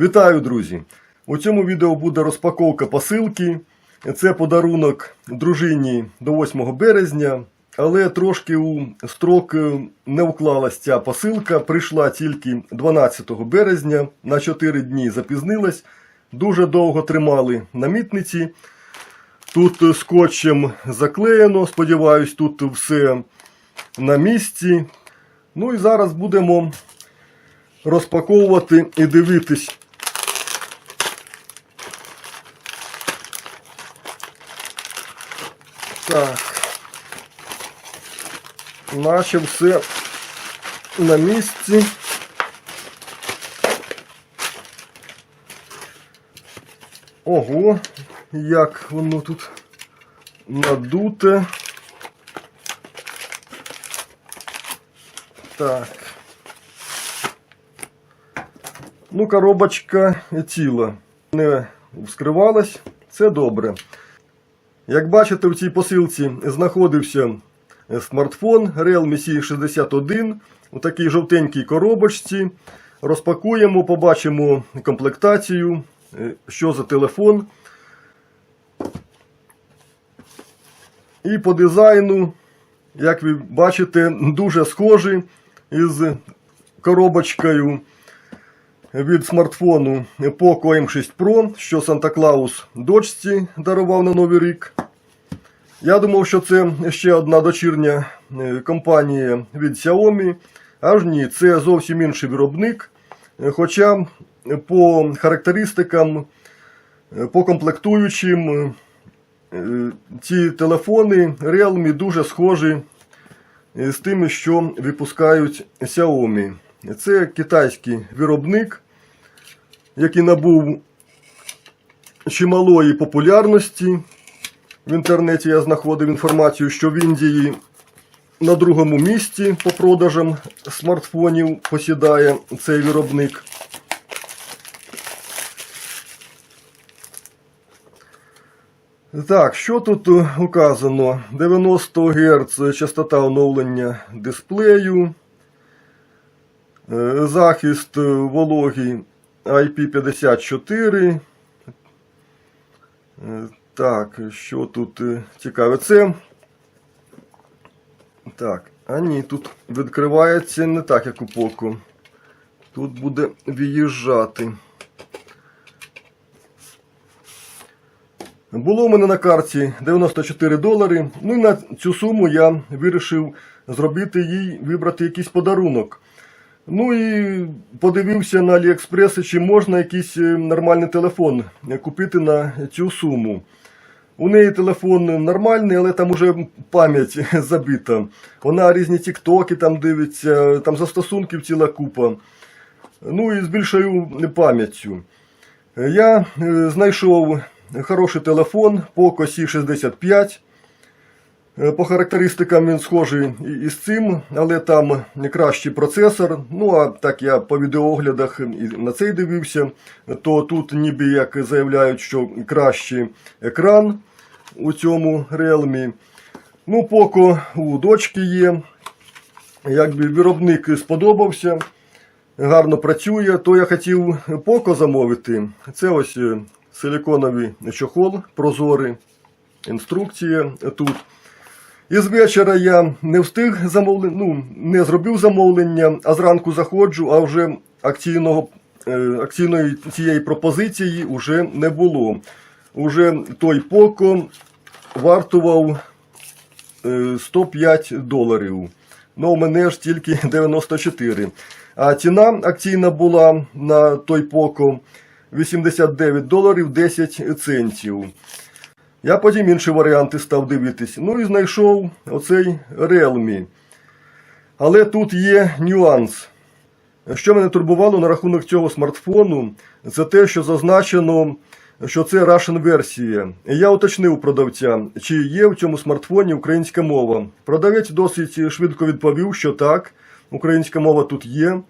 Вітаю, друзі! У цьому відео буде розпаковка посилки. Це подарунок дружині до 8 березня, але трошки у строк е, не вклалась ця посилка. Прийшла тільки 12 березня, на 4 дні запізнилась. Дуже довго тримали на мітниці. Тут скотчем заклеєно. Сподіваюсь, тут все на місці. Ну і зараз будемо розпаковувати і дивитись. Так. Наче все на місці. Ого, як воно тут надуте. Так. Ну, коробочка ціла. Не вскривалась. Це добре. Як бачите, в цій посилці знаходився смартфон Realme C61 у такій жовтенькій коробочці. Розпакуємо, побачимо комплектацію, е, що за телефон. І по дизайну, як ви бачите, дуже схожий із коробочкою від смартфону Poco M6 Pro, що Санта Клаус дочці дарував на Новий рік. Я думав, що це ще одна дочірня е, компанія від Xiaomi. Аж ні, це зовсім інший виробник. Хоча по характеристикам, е, по комплектуючим, е, ці телефони Realme дуже схожі з тими, що випускають Xiaomi. Це китайський виробник, який набув чималої популярності. В інтернеті я знаходив інформацію, що в Індії на другому місці по продажам смартфонів посідає цей виробник. Так, що тут указано? 90 Гц частота оновлення дисплею, захист е, вологий IP54. Е, Так, що тут е, цікаве? Це. Так, а ні, тут відкривається не так, як у Poco. Тут буде виїжджати. Було в мене на карті 94 долари. Ну і на цю суму я вирішив зробити їй вибрати якийсь подарунок. Ну і подивився на Аліекспресі, чи можна якийсь е, нормальний телефон купити на цю суму. У неї телефон нормальний, але там уже пам'ять забита. Вона різні тіктоки там дивиться, там застосунків ціла купа. Ну і з більшою пам'яттю. Я е, знайшов хороший телефон Poco C65. Е, По характеристикам він схожий із цим, але там кращий процесор. Ну а так я по відеооглядах і на цей дивився, то тут ніби як заявляють, що кращий екран у цьому Realme. Ну, Poco у дочки є. Якби виробник сподобався, гарно працює, то я хотів Poco замовити. Це ось е, силиконовий чохол прозорий, інструкція тут. І з вечора я не встиг замовлення, ну, не зробив замовлення, а зранку заходжу, а вже акційного, е, акційної цієї пропозиції вже не було. Уже той Poco вартував е, 105 доларів. Ну, у мене ж тільки 94. А ціна акційна була на той Poco 89 доларів 10 центів. Я потім інші варіанти став дивитись. Ну і знайшов оцей Realme. Але тут є нюанс. Що мене турбувало на рахунок цього смартфону, це те, що зазначено, що це Russian версія. Я уточнив продавця, чи є в цьому смартфоні українська мова. Продавець досить швидко відповів, що так, українська мова тут є.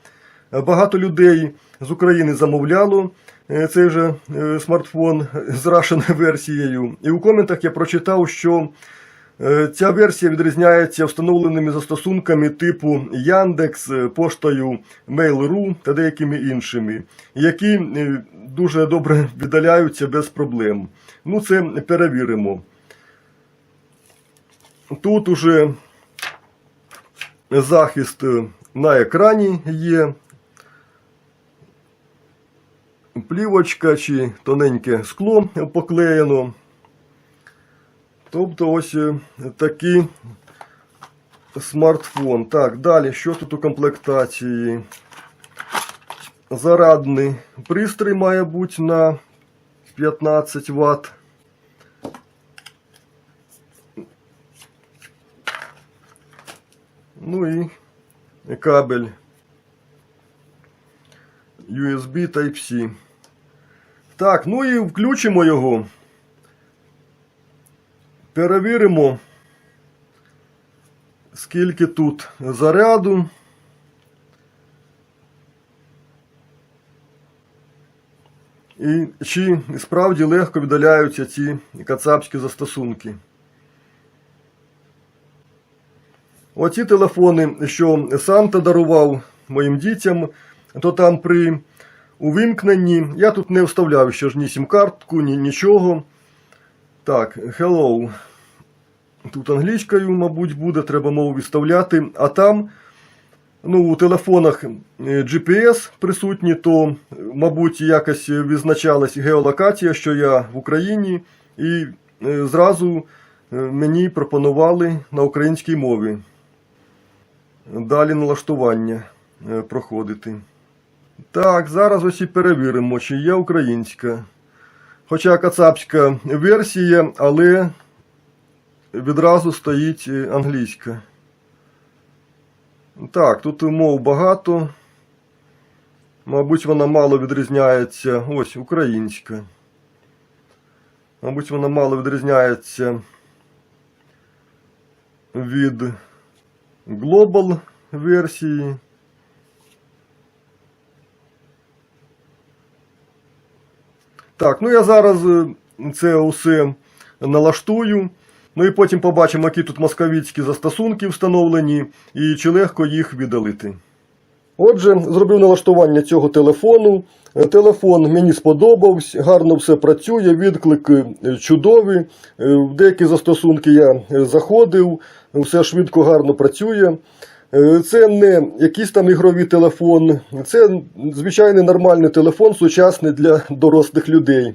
Багато людей з України замовляло цей же е, смартфон з Russian версією. І у коментах я прочитав, що Е, Ця версія відрізняється встановленими застосунками типу Яндекс, е, поштою Mail.ru та деякими іншими, які е, дуже добре віддаляються без проблем. Ну, це перевіримо. Тут уже захист е, на екрані є. Плівочка чи тоненьке скло поклеєно. Тобто ось е, такий смартфон. Так, далі, що тут у комплектації? Зарадний пристрій має бути на 15 Вт. Ну і кабель USB Type-C. Так, ну і включимо його. Перевіримо, скільки тут заряду. І чи справді легко віддаляються ці кацапські застосунки. Оці телефони, що Санта дарував моїм дітям, то там при увімкненні я тут не вставляв ще ж ні сім-картку, ні нічого. Так, hello. Тут англійською, мабуть, буде, треба мову відставляти. А там, ну, у телефонах е, GPS присутні, то, мабуть, якось відзначалась геолокація, що я в Україні, і е, зразу е, мені пропонували на українській мові. Далі налаштування проходити. Так, зараз ось і перевіримо, чи є українська. Хоча кацапська версія, але відразу стоїть е, англійська. Так, тут мов багато. Мабуть, вона мало відрізняється. Ось українська. Мабуть, вона мало відрізняється від Global версії. Так, ну я зараз е, це усе налаштую. Ну і потім побачимо, які тут московіцькі застосунки встановлені і чи легко їх віддалити. Отже, зробив налаштування цього телефону. Е, Телефон мені сподобався, гарно все працює, відклики е, чудові. Е, В деякі застосунки я заходив, все швидко, гарно працює. Е, Це не якийсь там ігровий телефон, це звичайний нормальний телефон, сучасний для дорослих людей.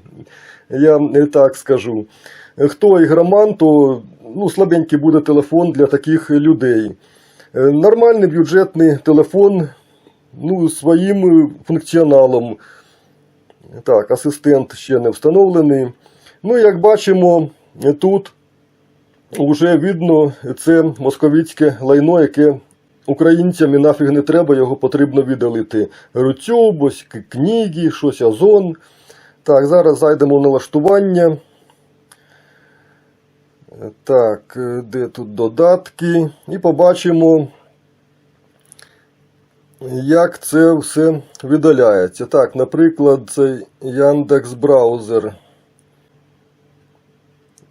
Я е, так скажу. Е, Хто ігроман, то ну, слабенький буде телефон для таких людей. Нормальний бюджетний телефон ну, своїм функціоналом. Так, асистент ще не встановлений. Ну, як бачимо, тут вже видно це московицьке лайно, яке українцям і нафіг не треба, його потрібно видалити. Рутюб, книги, щось Озон. Так, зараз зайдемо в налаштування. Так, е, де тут додатки? І побачимо, як це все видаляється. Так, наприклад, цей Яндекс браузер.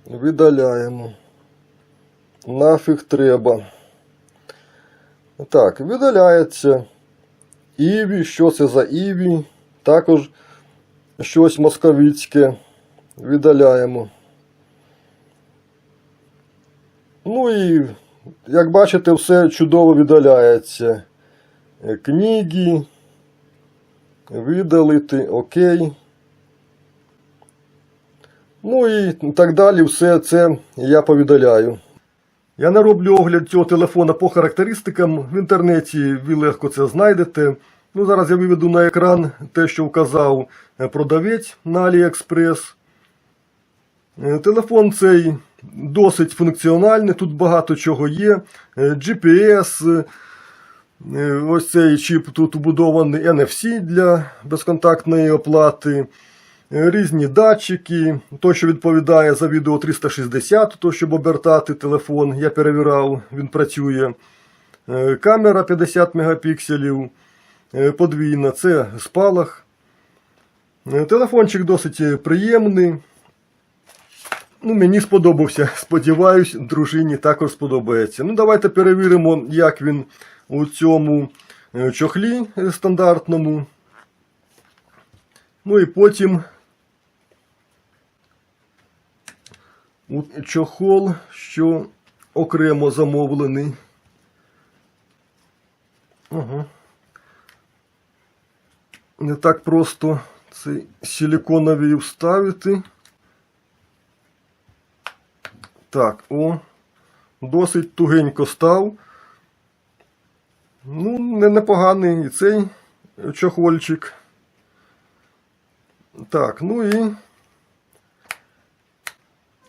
Видаляємо. Нафіг треба. Так, видаляється. Іві, що це за Іві? Також щось московицьке. Видаляємо. Ну і, як бачите, все чудово видаляється. Книги. Видалити, окей. Ну і так далі, все це я повідаляю. Я не роблю огляд цього телефона по характеристикам. В інтернеті ви легко це знайдете. Ну, зараз я виведу на екран те, що вказав е, продавець на AliExpress. Е, Телефон цей досить функціональний, тут багато чого є. Е, GPS, ось цей чіп тут убудований NFC для безконтактної оплати. Е, Різні датчики, той, що відповідає за відео 360, то, щоб обертати телефон, я перевірав, він працює. Е, Камера 50 мегапікселів, е, подвійна, це спалах. Телефончик досить приємний. Ну, мені сподобався. Сподіваюсь, дружині також сподобається. Ну, давайте перевіримо, як він у цьому чохлі стандартному. Ну і потім чохол, що окремо замовлений. Ага. Не так просто цей силіконовий вставити. Так, о, досить тугенько став. Ну, не непоганий і цей чохольчик. Так, ну і.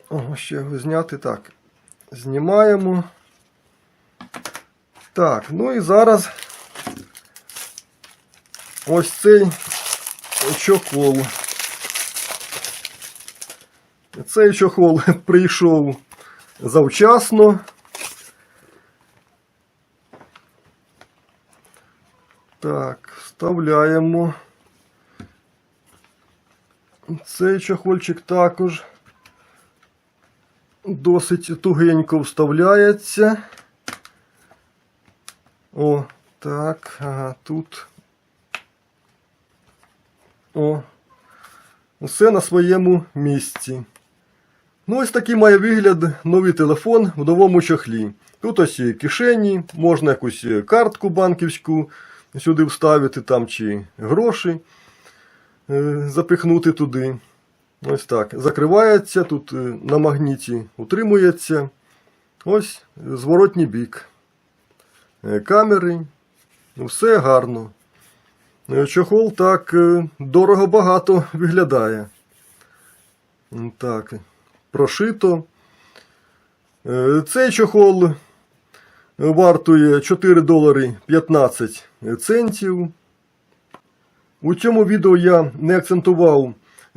О, ще його зняти. Так. Знімаємо. Так, ну і зараз ось цей чохол. Цей чохол прийшов завчасно. Так, вставляємо. Цей чохольчик також досить тугенько вставляється. О, так, ага, тут. О, все на своєму місці. Ну, ось такий має вигляд новий телефон в новому чохлі. Тут ось і кишені, можна якусь картку банківську сюди вставити там чи гроші е, запихнути туди. Ось так. Закривається, тут е, на магніті утримується. Ось зворотній бік. Е, Камери. Все гарно. Е, Чохол так е, дорого багато виглядає. Так, прошито. Е, Цей чохол вартує 4 долари 15 центів. У цьому відео я не акцентував е,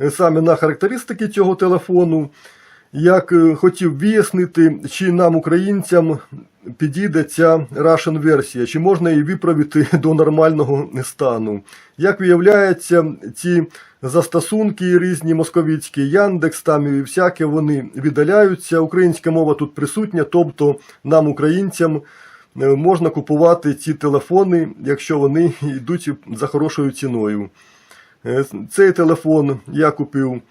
саме на характеристики цього телефону. Як е, хотів вияснити, чи нам, українцям, підійде ця Russian версія, чи можна її виправити до нормального стану. Як виявляється, ці застосунки різні московицькі, Яндекс там і всяке, вони віддаляються. Українська мова тут присутня, тобто нам, українцям, е, можна купувати ці телефони, якщо вони йдуть за хорошою ціною. Е, Цей телефон я купив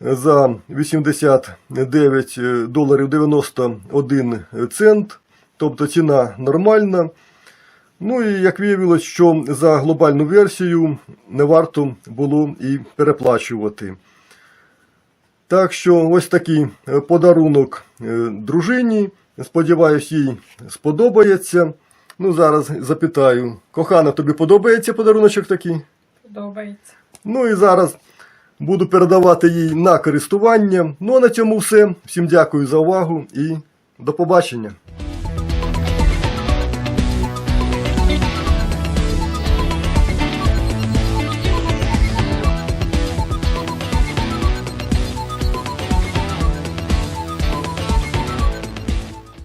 за 89 доларів 91 цент, тобто ціна нормальна. Ну і як виявилось, що за глобальну версію не варто було і переплачувати. Так що ось такий е, подарунок е, дружині. Сподіваюсь, їй сподобається. Ну, зараз запитаю, кохана, тобі подобається подаруночок такий? Подобається. Ну і зараз буду передавати їй на користування. Ну а на цьому все. Всім дякую за увагу і до побачення.